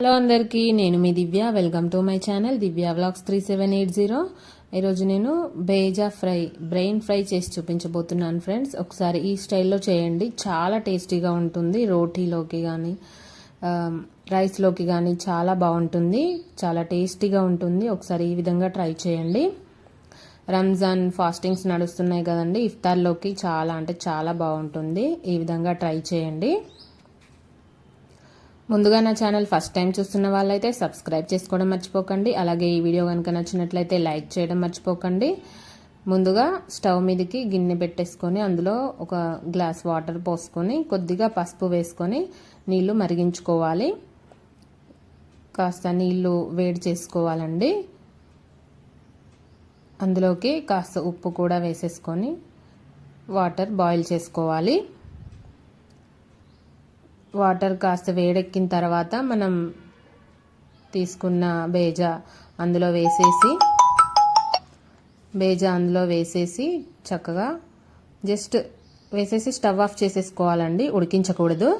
Hello అందరికీ నేను మీ Divya. Welcome to my channel Divya vlogs three seven eight zero ఈరోజు నేను బేజా ఫ్రై బ్రెయిన్ ఫ్రై చేసి చూపించబోతున్నాను ఫ్రెండ్స్. ఒకసారి ఈ స్టైల్లో చేయండి. చాలా టేస్టీగా ఉంటుంది రోటీలోకి కానీ రైస్లోకి కానీ చాలా బాగుంటుంది చాలా టేస్టీగా ఉంటుంది. ఒకసారి ఈ విధంగా ట్రై చేయండి. రంజాన్ ఫాస్టింగ్స్ నడుస్తున్నాయి కదండి ఇఫ్తార్లోకి చాలా అంటే చాలా బాగుంటుంది. ఈ విధంగా ట్రై చేయండి. ముందుగా నా ఛానల్ ఫస్ట్ టైం చూస్తున్న వాళ్ళైతే సబ్స్క్రైబ్ చేసుకోవడం మర్చిపోకండి. అలాగే ఈ వీడియో కనుక నచ్చినట్లయితే లైక్ చేయడం మర్చిపోకండి. ముందుగా స్టవ్ మీదకి గిన్నె పెట్టేసుకొని అందులో ఒక గ్లాస్ వాటర్ పోసుకొని కొద్దిగా పసుపు వేసుకొని నీళ్ళు మరిగించుకోవాలి. కాస్త నీళ్ళు వేడి చేసుకోవాలండి. అందులోకి కాస్త ఉప్పు కూడా వేసేసుకొని వాటర్ బాయిల్ చేసుకోవాలి. వాటర్ కాస్త వేడెక్కిన తర్వాత మనం తీసుకున్న బేజా అందులో వేసేసి బేజా అందులో వేసేసి చక్కగా జస్ట్ వేసేసి స్టవ్ ఆఫ్ చేసేసుకోవాలండి ఉడికించకూడదు.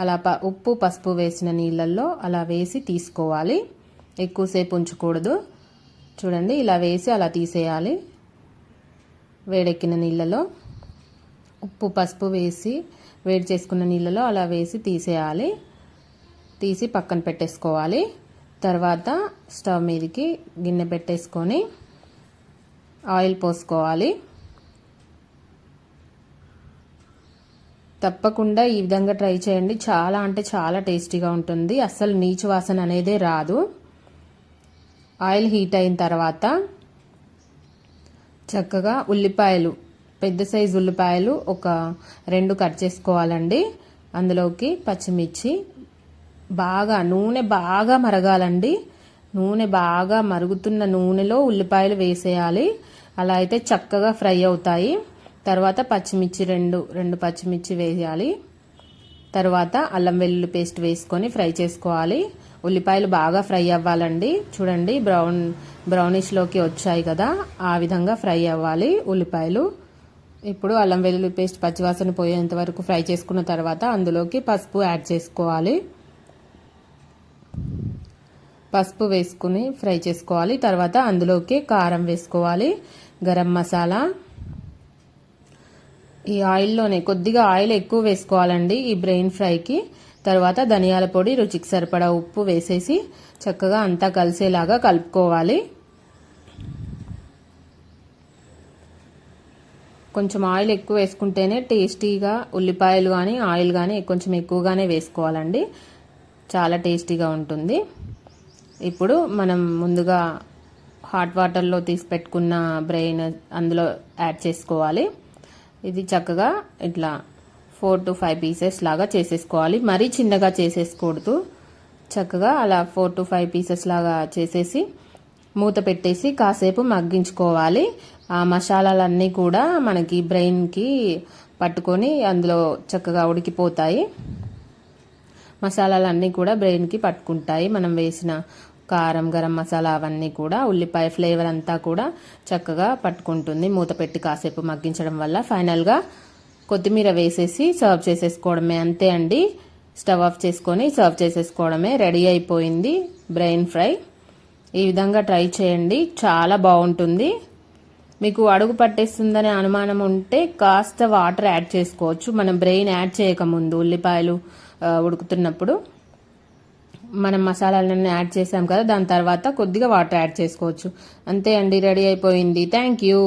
అలా ప ఉప్పు పసుపు వేసిన నీళ్ళల్లో అలా వేసి తీసుకోవాలి. ఎక్కువసేపు ఉంచకూడదు. చూడండి ఇలా వేసి అలా తీసేయాలి. వేడెక్కిన నీళ్ళలో. ఉప్పు పసుపు వేసి వేడి చేసుకున్న నీళ్ళలో అలా వేసి తీసేయాలి. తీసి పక్కన పెట్టేసుకోవాలి. తర్వాత స్టవ్ మీదకి గిన్నె పెట్టేసుకొని ఆయిల్ పోసుకోవాలి. తప్పకుండా ఈ విధంగా ట్రై చేయండి. చాలా అంటే చాలా టేస్టీగా ఉంటుంది. అస్సలు నీచు వాసన అనేదే రాదు. ఆయిల్ హీట్ అయిన తర్వాత చక్కగా ఉల్లిపాయలు పెద్ద సైజు ఉల్లిపాయలు ఒక రెండు కట్ చేసుకోవాలండి. అందులోకి పచ్చిమిర్చి బాగా నూనె బాగా మరగాలండి. నూనె బాగా మరుగుతున్న నూనెలో ఉల్లిపాయలు వేసేయాలి. అలా అయితే చక్కగా ఫ్రై అవుతాయి. తర్వాత పచ్చిమిర్చి రెండు రెండు పచ్చిమిర్చి వేయాలి. తర్వాత అల్లం వెల్లుల్లి పేస్ట్ వేసుకొని ఫ్రై చేసుకోవాలి. ఉల్లిపాయలు బాగా ఫ్రై అవ్వాలండి. చూడండి బ్రౌన్ బ్రౌనిష్లోకి వచ్చాయి కదా. ఆ విధంగా ఫ్రై అవ్వాలి ఉల్లిపాయలు. ఇప్పుడు అల్లం వెల్లుల్లి పేస్ట్ పచ్చివాసన పోయేంత వరకు ఫ్రై చేసుకున్న తర్వాత అందులోకి పసుపు యాడ్ చేసుకోవాలి. పసుపు వేసుకుని ఫ్రై చేసుకోవాలి. తర్వాత అందులోకి కారం వేసుకోవాలి. గరం మసాలా. ఈ ఆయిల్లోనే కొద్దిగా ఆయిల్ ఎక్కువ వేసుకోవాలండి ఈ బ్రెయిన్ ఫ్రైకి. తర్వాత ధనియాల పొడి రుచికి సరిపడా ఉప్పు వేసేసి చక్కగా అంతా కలిసేలాగా కలుపుకోవాలి. కొంచెం ఆయిల్ ఎక్కువ వేసుకుంటేనే టేస్టీగా ఉల్లిపాయలు కానీ ఆయిల్ కానీ కొంచెం ఎక్కువగానే వేసుకోవాలండి. చాలా టేస్టీగా ఉంటుంది. ఇప్పుడు మనం ముందుగా హాట్ వాటర్లో తీసి పెట్టుకున్న బ్రెయిన్ అందులో యాడ్ చేసుకోవాలి. ఇది చక్కగా ఇట్లా ఫోర్ టు ఫైవ్ పీసెస్ లాగా చేసేసుకోవాలి. మరీ చిన్నగా చేసేసుకోకూడదు. చక్కగా అలా ఫోర్ టు ఫైవ్ పీసెస్ లాగా చేసేసి మూత పెట్టేసి కాసేపు మగ్గించుకోవాలి. ఆ మసాలాలన్నీ కూడా మనకి బ్రెయిన్కి పట్టుకొని అందులో చక్కగా ఉడికిపోతాయి. మసాలాలన్నీ కూడా బ్రెయిన్కి పట్టుకుంటాయి. మనం వేసిన కారం గరం మసాలా అవన్నీ కూడా ఉల్లిపాయ ఫ్లేవర్ అంతా కూడా చక్కగా పట్టుకుంటుంది. మూత పెట్టి కాసేపు మగ్గించడం వల్ల ఫైనల్గా కొత్తిమీర వేసేసి సర్వ్ చేసేసుకోవడమే అంతే అండి. స్టవ్ ఆఫ్ చేసుకొని సర్వ్ చేసేసుకోవడమే రెడీ అయిపోయింది బ్రెయిన్ ఫ్రై ఈ విధంగా ట్రై చేయండి. చాలా బాగుంటుంది. మీకు అడుగు పట్టేస్తుందనే అనుమానం ఉంటే కాస్త వాటర్ యాడ్ చేసుకోవచ్చు. మనం బ్రెయిన్ యాడ్ చేయకముందు ఉల్లిపాయలు ఉడుకుతున్నప్పుడు మనం మసాలాలన్నీ యాడ్ చేసాం కదా దాని తర్వాత కొద్దిగా వాటర్ యాడ్ చేసుకోవచ్చు. అంతే అండి రెడీ అయిపోయింది. Thank you.